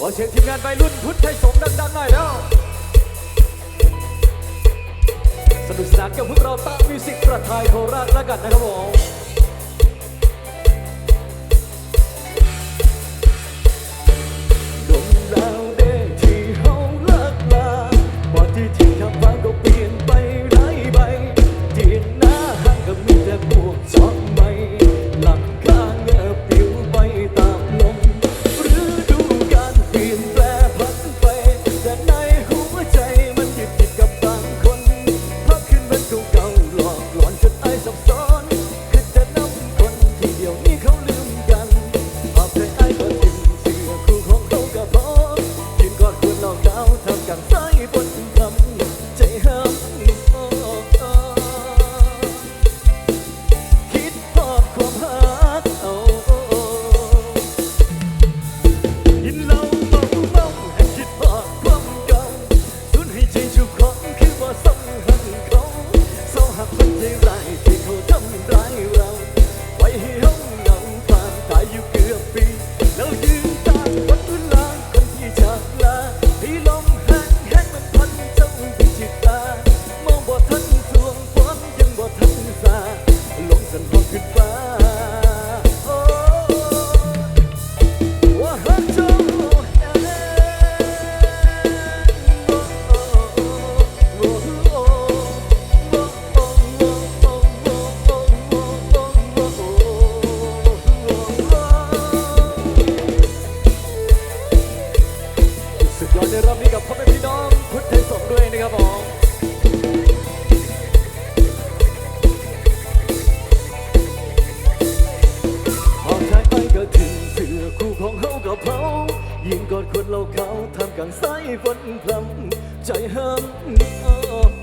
ขอเชิญทีมงานวัยรุ่นพุทธไทยสงดังๆหน่อยแล้วสนุกสนานกับพวกเราตามิวสิกประทายโคราชแล้วกันนะครับผม กันสายฝนพรำใจห้าม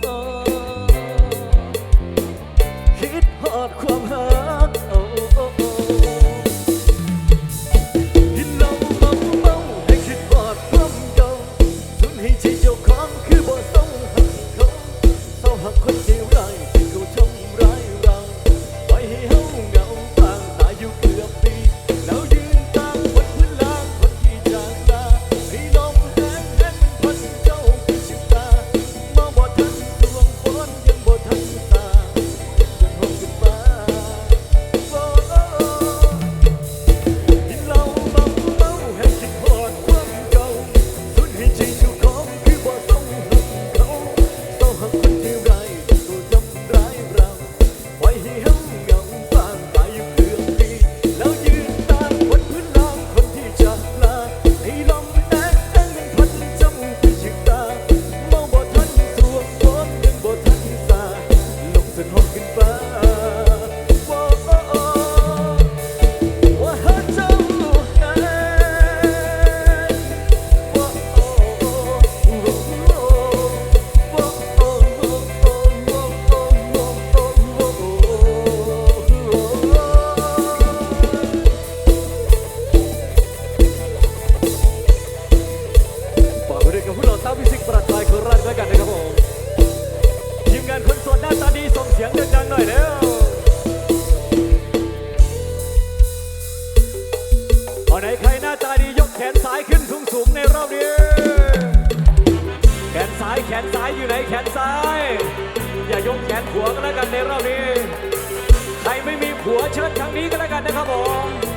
เชิญทางนี้ก็แล้วกันนะครับผม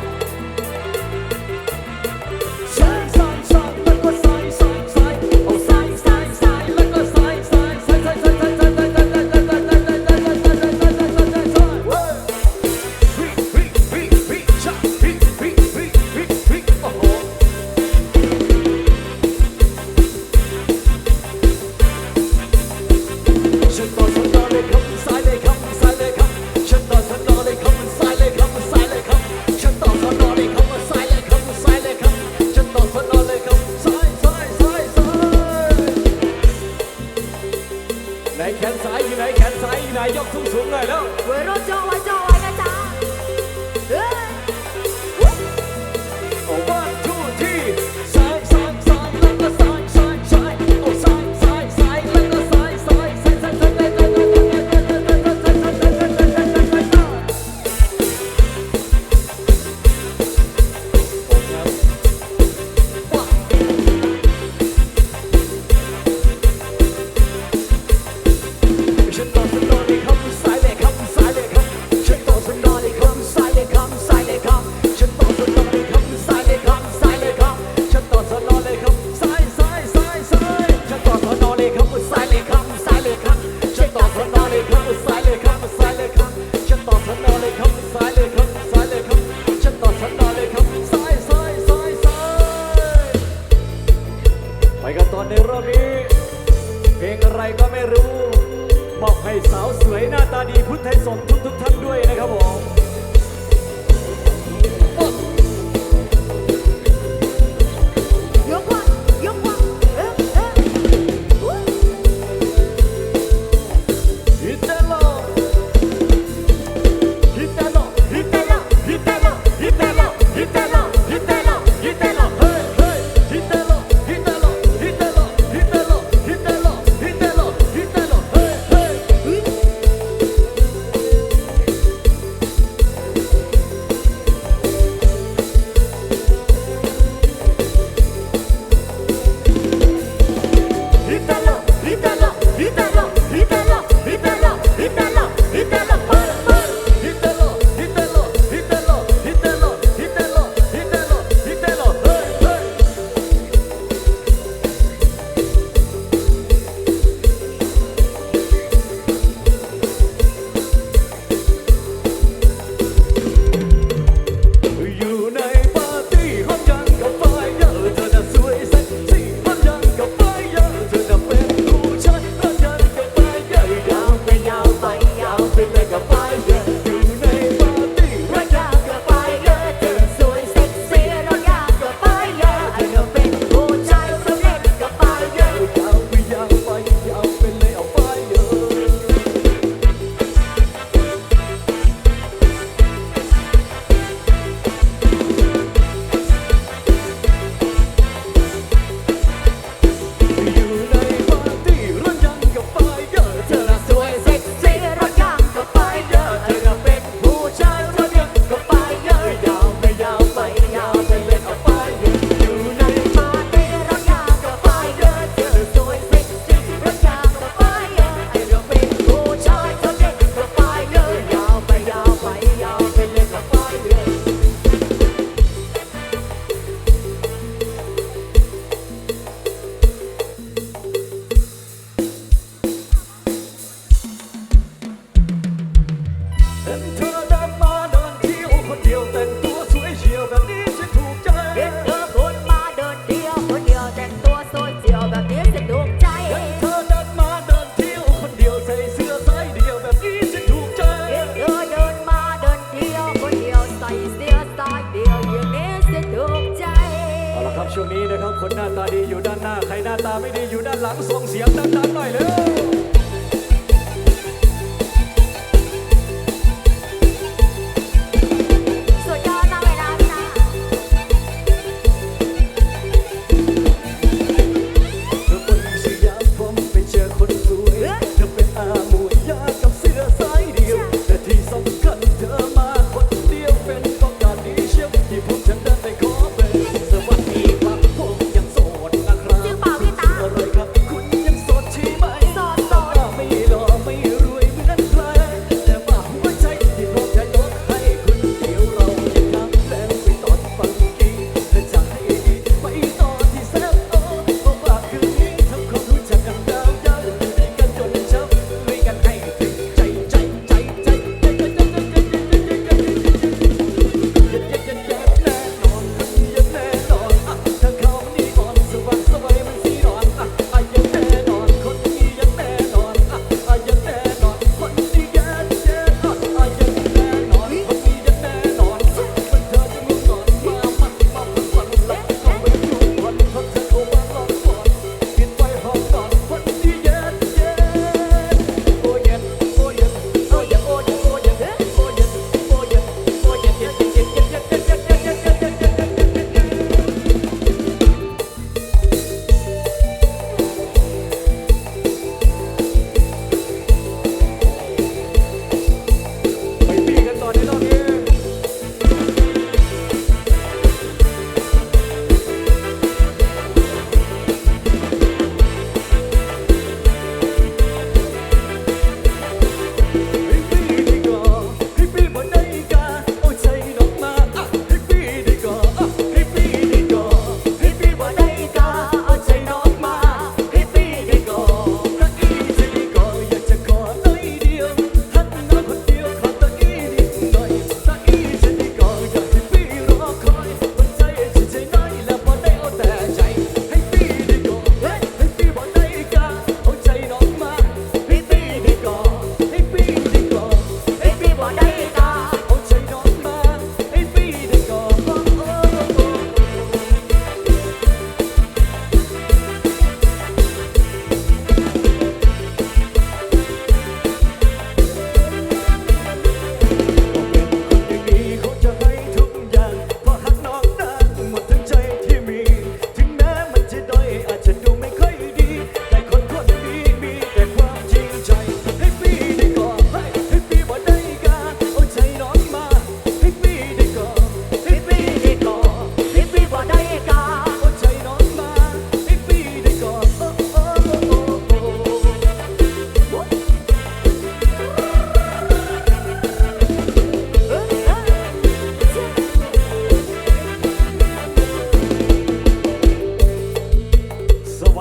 ช่วงนี้นะครับคนหน้าตาดีอยู่ด้านหน้า ใครหน้าตาไม่ดีอยู่ด้านหลังส่งเสียงดังๆหน่อยเร็ว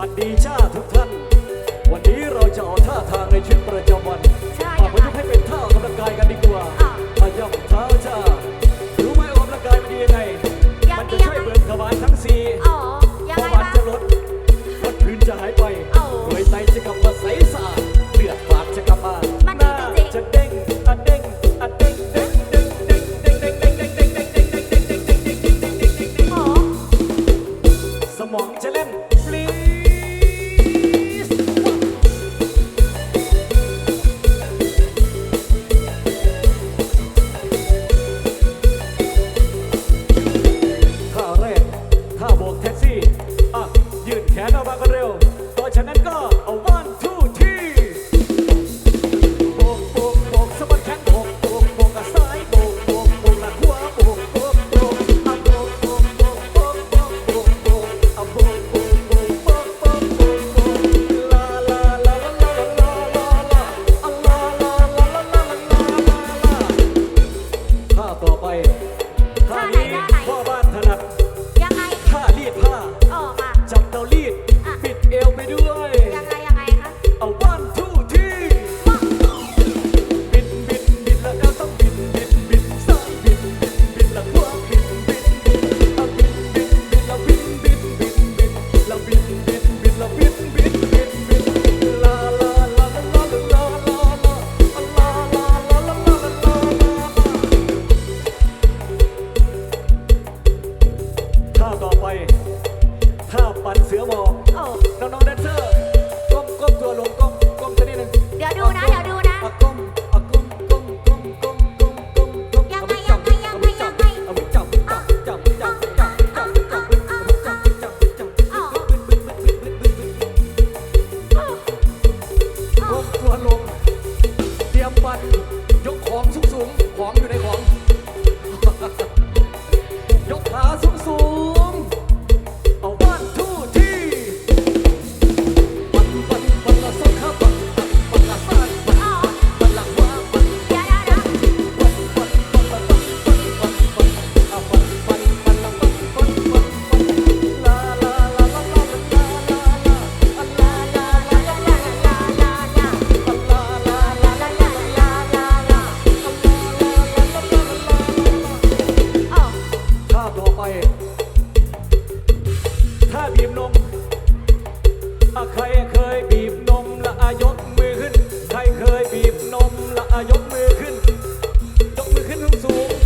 สดีจ้าทุกท่าน วันนี้เราจะออกท่าทางในชีวิตประจำวันใช่ค่ะ มาประยุกให้เป็นท่าออกกำลังกายกันดีกว่าอะ อาย่ำเท้าจ้ารู้ไหมออกกำลังกายมันดียังไงมันจะช่วยเบิร์นขบานทั้งสี่อ๋ยังขไงบานบ้าจะลดลดพื้นจะหายไปเอ้าหัวใจจะกลับมาใสสะอาดเลือดฝากจะกลับมามันหดีน้าจริงๆ จะเด้งอะเด้งอะเด้งเด้งเด้งเด้งเด้งเด้งเด้งเด้งเด้งเด้งเด้งเด้งเด้งเด้งเด้งเด้งเด้งเด้ง อ๋อ สมองจะเล่นปลีด 계속